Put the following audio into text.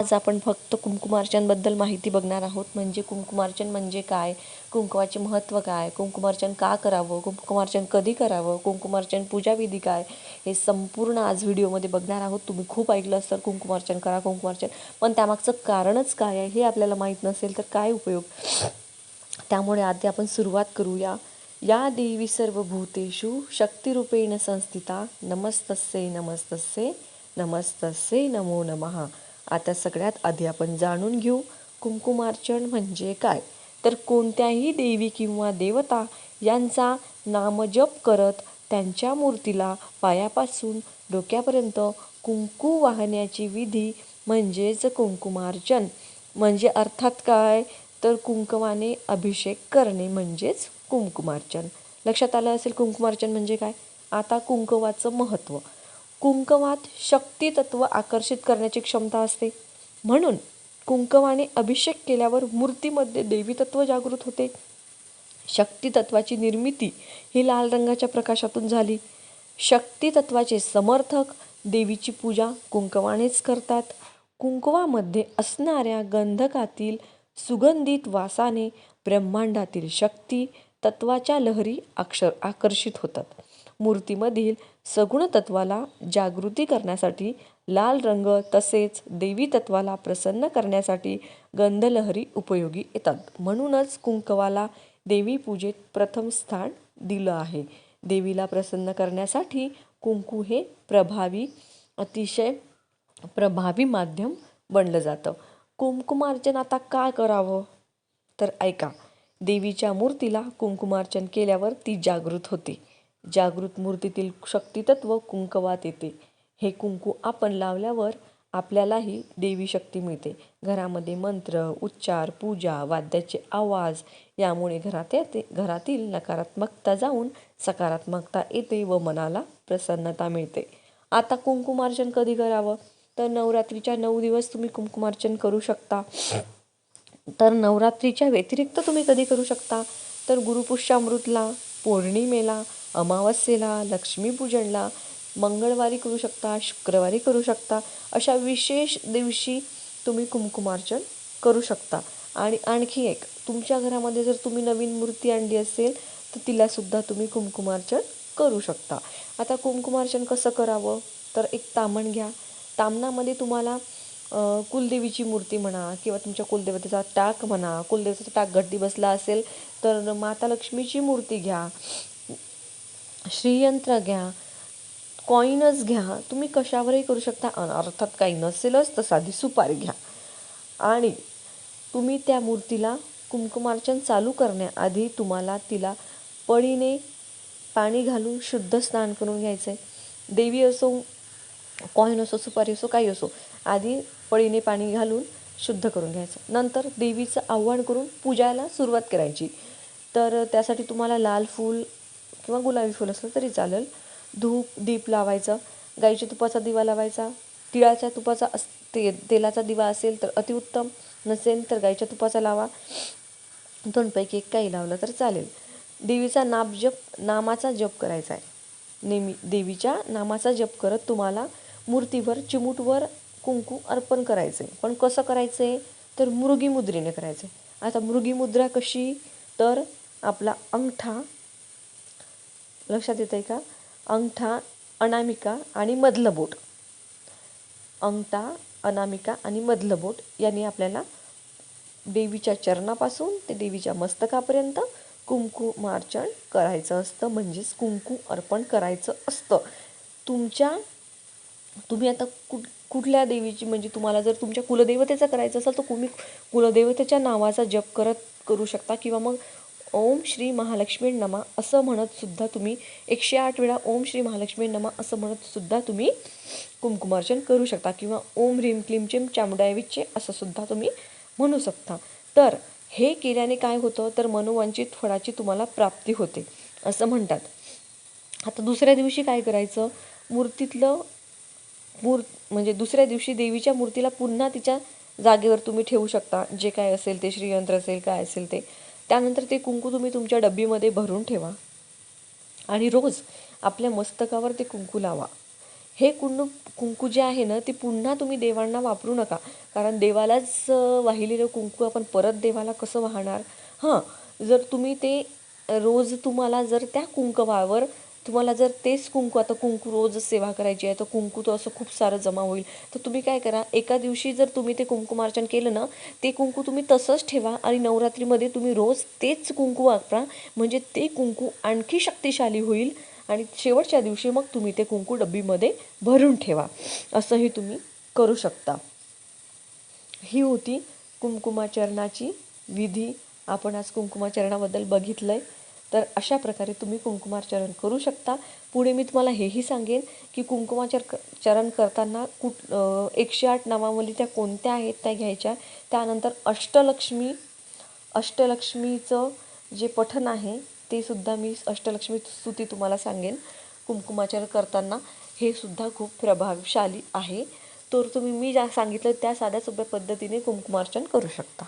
आज आपण फक्त कुंकुमार्चनबद्दल माहिती बघणार आहोत. म्हणजे कुंकुमार्चन म्हणजे काय? कुंकवाचे महत्त्व काय? कुंकुमार्चन का करावं? कुंकुमार्चन कधी करावं? कुंकुमार्चन पूजाविधी काय? हे संपूर्ण आज व्हिडिओमध्ये बघणार आहोत. तुम्ही खूप ऐकलं असेल कुंकुमार्चन करा कुंकुमार्चन. पण त्यामागचं कारणच काय आहे हे आपल्याला माहीत नसेल तर काय उपयोग? त्यामुळे आधी आपण सुरुवात करूया. या देवी सर्व भूतेषु शक्तिरूपेण संस्थिता नमस्तस्ये नमस्तस्ये नमस्तस्ये नमो नमः. आता सगळ्यात आधी आपण जाणून घेऊ कुंकुमार्चन म्हणजे काय. तर कोणत्याही देवी किंवा देवता यांचा नामजप करत त्यांच्या मूर्तीला पायापासून डोक्यापर्यंत कुंकू वाहण्याची विधी म्हणजेच कुंकुमार्चन म्हणजे अर्थात काय? तर कुंकवाने अभिषेक करणे म्हणजेच कुंकुमार्चन लक्षात आलं असेल कुंकुमार्चन म्हणजे काय? आता कुंकवाचं महत्त्व. कुंकवात शक्ती तत्व आकर्षित करण्याची क्षमता असते. म्हणून कुंकवाने अभिषेक केल्यावर मूर्तीमध्ये देवी तत्व जागृत होते. शक्ती तत्वाची निर्मिती ही लाल रंगाच्या प्रकाशातून झाली. शक्ती तत्वाचे समर्थक देवीची पूजा कुंकवानेच करतात. कुंकवामध्ये असणाऱ्या गंधकातील सुगंधित वासाने ब्रह्मांडातील शक्ती तत्वाच्या लहरी अक्षर आकर्षित होतात. मूर्तीमधील सगुण तत्वाला जागृती करण्यासाठी लाल रंग तसेच देवी तत्वाला प्रसन्न करण्यासाठी गंधलहरी उपयोगी येतात. म्हणूनच कुंकवाला देवी पूजेत प्रथम स्थान दिलं आहे. देवीला प्रसन्न करण्यासाठी कुंकू हे प्रभावी अतिशय प्रभावी माध्यम बनलं जातं. कुंकुमार्चन आता का करावं? तर ऐका देवीच्या मूर्तीला कुंकुमार्चन केल्यावर ती जागृत होते. जागृत मूर्तीतील शक्तितत्व कुंकवात येते. हे कुंकू आपण लावल्यावर आपल्यालाही देवी शक्ती मिळते. घरामध्ये मंत्र उच्चार पूजा वाद्याचे आवाज यामुळे घरात येते घरातील नकारात्मकता जाऊन सकारात्मकता येते व मनाला प्रसन्नता मिळते. आता कुंकुमार्चन कधी करावं? तर नवरात्रीच्या नऊ दिवस तुम्ही कुंकुमार्चन करू शकता. तर नवरात्रीच्या व्यतिरिक्त तुम्ही कधी करू शकता? तर गुरुपुष्यामृतला पौर्णिमेला अमावस्येला लक्ष्मीपूजनला मंगळवारी करू शकता शुक्रवारी करू शकता अशा विशेष दिवशी तुम्ही कुमकुमार्चन करू शकता. आणि आणखी एक तुमच्या घरामध्ये जर तुम्ही नवीन मूर्ती आणली असेल तर तिलासुद्धा तुम्ही कुमकुमार्चन करू शकता. आता कुमकुमार्चन कसं करावं? तर एक तामण घ्या. तामणामध्ये तुम्हाला कुलदेवीची मूर्ती म्हणा किंवा तुमच्या कुलदेवतेचा टाक म्हणा कुलदेवतेचा टाक गड्डी बसला असेल तर माता लक्ष्मीची मूर्ती घ्या. श्रीयंत्र घ्या कॉईनच घ्या तुम्ही कशावरही करू शकता. अर्थात काही नसेलच तर साधी सुपारी घ्या. आणि तुम्ही त्या मूर्तीला कुंकुमार्चन चालू करण्याआधी तुम्हाला तिला पळीने पाणी घालून शुद्ध स्नान करून घ्यायचं आहे देवी असो कॉईन असो सुपारी असो काही असो आधी पळीने पाणी घालून शुद्ध करून घ्यायचं. नंतर देवीचं आव्हान करून पूजायला सुरुवात करायची. तर त्यासाठी तुम्हाला लाल फूल किंवा गुलाबी फूल असलं तरी चालेल. धूप दीप लावायचं. गाईच्या तुपाचा दिवा लावायचा. तिळाच्या तुपाचा अस ते तेलाचा दिवा असेल तर अतिउत्तम. नसेल तर गाईच्या तुपाचा लावा. दोनपैकी एक काही लावलं तर चालेल. देवीचा नाप जप नामाचा जप करायचा आहे. नेहमी देवीच्या नामाचा जप करत तुम्हाला मूर्तीवर चिमूटवर कुंकू अर्पण करायचं. आहे पण कसं करायचं? आहे तर मृगी मुद्रेने करायचं. आहे आता मृगी मुद्रा कशी? तर आपला अंगठा लक्षात येत आहे का? अंगठा अनामिका आणि मधलं बोट. अंगठा अनामिका आणि मधलं बोट यांनी आपल्याला देवीच्या चरणापासून ते देवीच्या मस्तकापर्यंत कुंकुमार्चन करायचं असतं. म्हणजेच कुंकू अर्पण करायचं असतं. तुमच्या तुम्ही आता कुठ कुठल्या देवीची म्हणजे तुम्हाला जर तुमच्या कुलदेवतेचा करायचं असेल तर तुम्ही कुलदेवतेच्या नावाचा जप करत करू शकता. किंवा मग ओम श्री महालक्ष्मी नमा असं म्हणत सुद्धा तुम्ही एकशे आठ वेळा ओम श्री महालक्ष्मी नमा असं म्हणत सुद्धा तुम्ही कुंकुमार्चन करू शकता किंवा ओम ह्रीम क्लीम चिम चामुडायविचे असं सुद्धा तुम्ही म्हणू शकता. तर हे केल्याने काय होतं? तर मनोवांचित फळाची तुम्हाला प्राप्ती होते असं म्हणतात. आता दुसऱ्या दिवशी काय करायचं? मूर्तीतलं मूर् म्हणजे दुसऱ्या दिवशी देवीच्या मूर्तीला पुन्हा तिच्या जागेवर तुम्ही ठेवू शकता. जे काय असेल ते श्रीयंत्र असेल काय असेल ते. त्यानंतर ते कुंकू तुम्ही तुमच्या डब्बीमध्ये भरून ठेवा. आणि रोज आपल्या मस्तकावर ते कुंकू लावा. हे कुंड कुंकू जे आहे ना ते पुन्हा तुम्ही देवांना वापरू नका. कारण देवालाच वाहिलेलं कुंकू आपण परत देवाला कसं वाहणार? हां जर तुम्ही ते रोज तुम्हाला जर त्या कुंकवावर तुम्हाला जर तेच कुंकू आता कुंकू रोज सेवा करायची आहे तर कुंकू तर असं खूप सारं जमा होईल. तर तुम्ही काय करा एका दिवशी जर तुम्ही ते कुंकुमार्चन केलं ना ते कुंकू तुम्ही तसंच ठेवा आणि नवरात्रीमध्ये तुम्ही रोज तेच कुंकू वापरा म्हणजे ते कुंकू आणखी शक्तिशाली होईल आणि शेवटच्या दिवशी मग तुम्ही ते कुंकू डब्बीमध्ये भरून ठेवा. असंही तुम्ही करू शकता. ही होती कुंकुमाचरणाची विधी. आपण आज कुंकुमाचरणाबद्दल बघितलं आहे तर अशा प्रकारे तुम्ही कुंकुमाचरण करू शकता. पुढे मी तुम्हाला हेही सांगेन की कुंकुमाचर क- चरण करताना कुठ एकशे आठ नावावली त्या कोणत्या आहेत त्या घ्यायच्या. त्यानंतर अष्टलक्ष्मी अष्टलक्ष्मीचं जे पठण आहे ते सुद्धा मी अष्टलक्ष्मी स्तुती तुम्हाला सांगेन कुंकुमाचरण करताना. हे सुद्धा खूप प्रभावशाली आहे. तर तुम्ही मी ज्या सांगितलं त्या साध्या सोप्या पद्धतीने कुंकुमार्चन करू शकता.